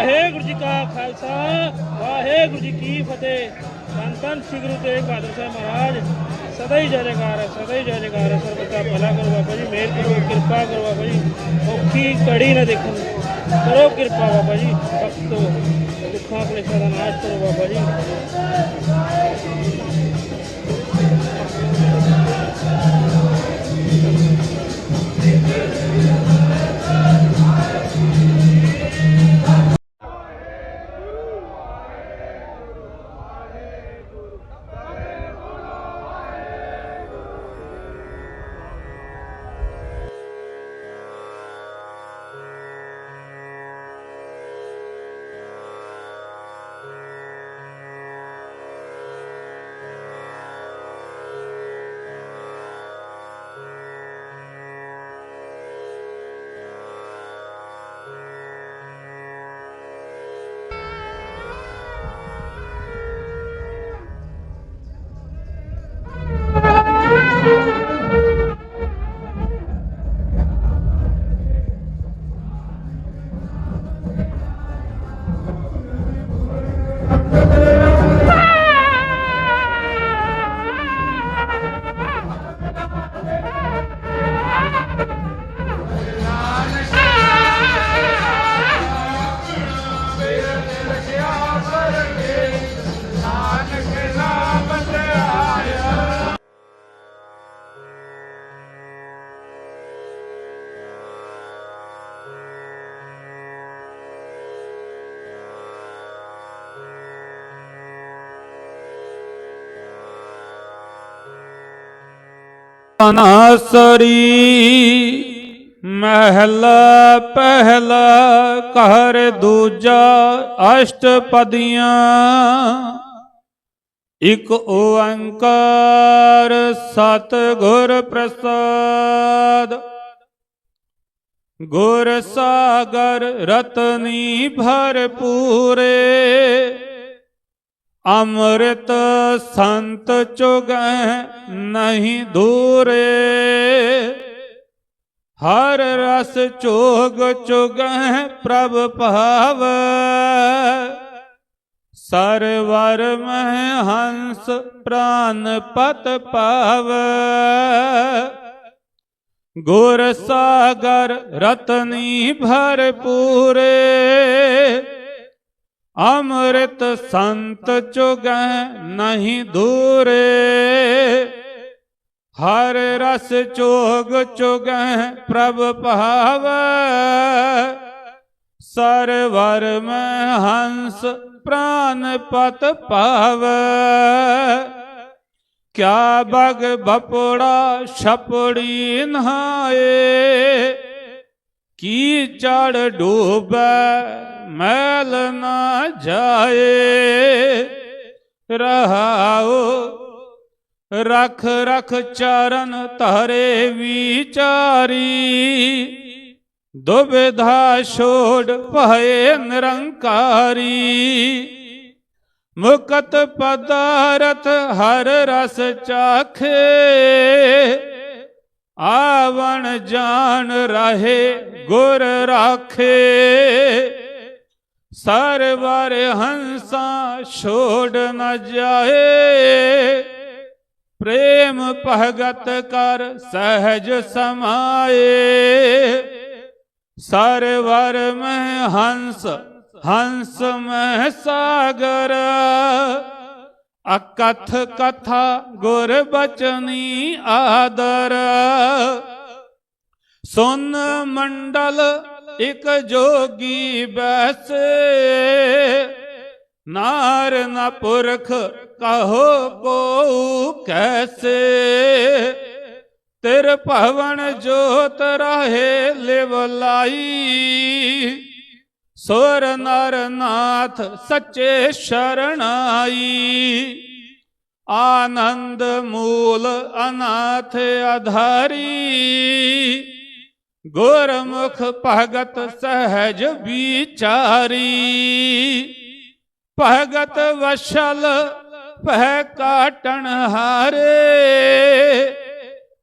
ਵਾਹਿਗੁਰੂ ਜੀ ਕਾ ਖਾਲਸਾ, ਵਾਹਿਗੁਰੂ ਜੀ ਕੀ ਫਤਿਹ। ਧੰਨ ਧੰਨ ਸ੍ਰੀ ਗੁਰੂ ਤੇਗ ਬਹਾਦਰ ਸਾਹਿਬ ਮਹਾਰਾਜ। ਸਦਾ ਹੀ ਜੈ ਜੈਕਾਰ ਹੈ, ਸਦਾ ਹੀ ਜੈ ਜੈਕਾਰ ਹੈ। ਸਰਬਤ ਦਾ ਭਲਾ ਕਰੋ ਬਾਬਾ ਜੀ, ਮਿਹਰ ਕਰੋ, ਕਿਰਪਾ ਕਰੋ ਬਾਬਾ ਜੀ। ਔਖੀ ਕੜੀ ਨਾ ਦੇਖਣ ਕਰੋ ਕਿਰਪਾ ਬਾਬਾ ਜੀ ਬਖਸ਼ੋ ਦੁੱਖਾਂ ਕਲੇਸ਼ਾਂ ਦਾ ਨਾਸ਼ ਕਰੋ ਬਾਬਾ ਜੀ। ਅਨਾਸਰੀ ਮਹਿਲਾ ਪਹਿਲਾ ਘਰ ਦੂਜਾ ਅਸ਼ਟਪਦੀਆਂ। ਇਕ ਓੰਕਾਰ ਸਤ ਗੁਰ ਪ੍ਰਸਾਦ। ਗੁਰ ਸਾਗਰ ਰਤਨੀ ਭਰਪੂਰੇ। ਅੰਮ੍ਰਿਤ ਸੰਤ ਚੁਗੈ ਨਹੀਂ ਦੂਰੇ। ਹਰ ਰਸ ਚੋਗ ਚੁਗੈ ਪ੍ਰਭ ਭਾਵ। ਸਰਵਰ ਮਹਿ ਹੰਸ ਪ੍ਰਾਨ ਪਤ ਪਾਵ। ਗੁਰ ਸਾਗਰ ਰਤਨੀ ਭਰਪੂਰੇ। ਅੰਮ੍ਰਿਤ ਸੰਤ ਚੁਗੈ ਨਹੀਂ ਦੂਰੇ। ਹਰ ਰਸ ਚੋਗ ਚੁਗੈ ਪ੍ਰਭ ਭਾਵੈ। ਸਰਵਰ ਮੈਂ ਹੰਸ ਪ੍ਰਾਨ ਪਤ ਪਾਵੈ। ਕਿਆ ਬਗ ਬਪੜਾ ਛਪੜੀ ਨਹਾਏ। ਕੀ ਚੜ ਡੂਬੈ, ਮੈਲ ਨਾ ਜਾਏ? ਰਹਾਓ ਰਖ ਰਖ ਚਰਨ ਧਰੇ ਵਿਚਾਰੀ। ਦੁਬਿਧਾ ਛੋੜ ਭਏ ਨਿਰੰਕਾਰੀ। ਮੁਕਤ ਪਦਾਰਥ ਹਰ ਰਸ ਚਾਖੇ। ਆਵਣ ਜਾਣ ਰਹੇ ਗੁਰ ਰਾਖੇ। ਸਰਵਰ ਹੰਸਾ ਛੋੜ ਨ ਜਾਏ। ਪ੍ਰੇਮ ਭਗਤ ਕਰ ਸਹਿਜ ਸਮਾਏ। ਸਰਵਰ ਮੈਂ ਹੰਸ ਹੰਸ ਮੈਂ ਸਾਗਰ। ਅਕਥ ਕਥਾ ਗੁਰ ਬਚਨੀ ਆਦਰ। ਸੁਨ ਮੰਡਲ ਇਕ ਜੋਗੀ ਬੈਸੇ। ਨਾਰ ਨ ਪੁਰਖ ਕਹੋ ਕੋ ਕੈਸੇ। ਤਿਰ ਭਵਨ ਜੋਤ ਰਹੇ ਲਿਵ ਲਾਈ। ਸੁਰ ਨਰ ਨਾਥ ਸੱਚੇ ਸ਼ਰਣਾਈ ਆਨੰਦ ਮੂਲ ਅਨਾਥ ਅਧਾਰੀ। ਗੁਰਮੁਖ ਭਗਤ ਸਹਿਜ ਵਿਚਾਰੀ, ਭਗਤ ਵਸ਼ਲ ਪਹਿ ਕਾਟਣ ਹਾਰੇ।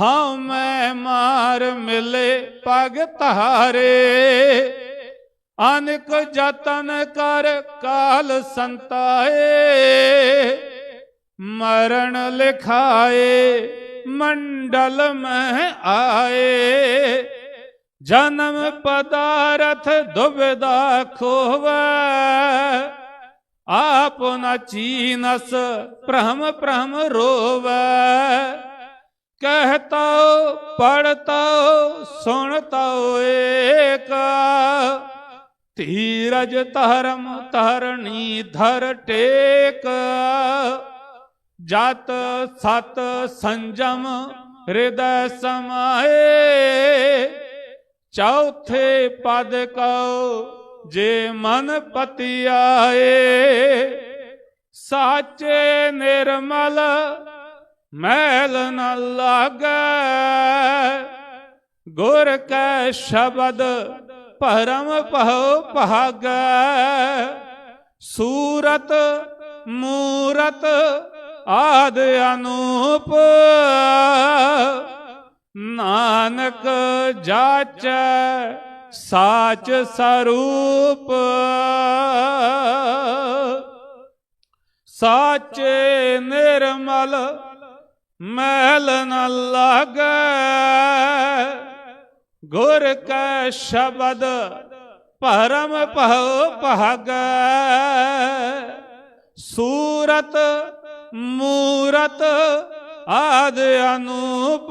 ਹਉ ਮੈਂ ਮਾਰ ਮਿਲੇ ਪਗ ਧਾਰੇ। ਅਨਕ ਜਤਨ ਕਰ ਕਾਲ ਸੰਤਾਏ, ਮਰਨ ਲਿਖਾਏ, ਮੰਡਲ ਮੈਂ ਆਏ। ਜਨਮ ਪਦਾਰਥ ਦੁਬਿਦਾ ਖੋਵੈ। ਆਪ ਨ ਚੀਨਸ ਭ੍ਰਮ ਭ੍ਰਮ ਰੋਵੈ। ਕਹਤਾ ਪੜਤਾ ਸੁਣਤਾ ਏਕ। ਧੀਰਜ ਧਰਮ ਧਰਣੀ ਧਰ ਟੇਕ। ਜਤ ਸਤ ਸੰਜਮ ਹਿਰਦੈ ਸਮਾਏ। ਚੌਥੇ ਪਦ ਕਉ, ਜੇ ਮਨ ਪਤੀ ਆਏ ਸਾਚੇ ਨਿਰਮਲ ਮੈਲ ਨ ਲਾਗੈ। ਗੁਰ ਕੈ ਸ਼ਬਦ ਭਰਮ ਪਹੁ ਭਾਗੈ। ਸੂਰਤ, ਮੂਰਤ ਆਦ ਅਨੂਪ। ਨਾਨਕ ਜਾਚੈ ਸਾਚ ਸਰੂਪ। ਸਾਚੇ ਨਿਰਮਲ ਮੈਲ ਨ ਲਾਗੈ। ਗੁਰ ਕੈ ਸ਼ਬਦ ਭਰਮ ਭਉ ਭਾਗੈ। ਸੂਰਤ ਮੂਰਤ ਆਦ ਅਨੂਪ।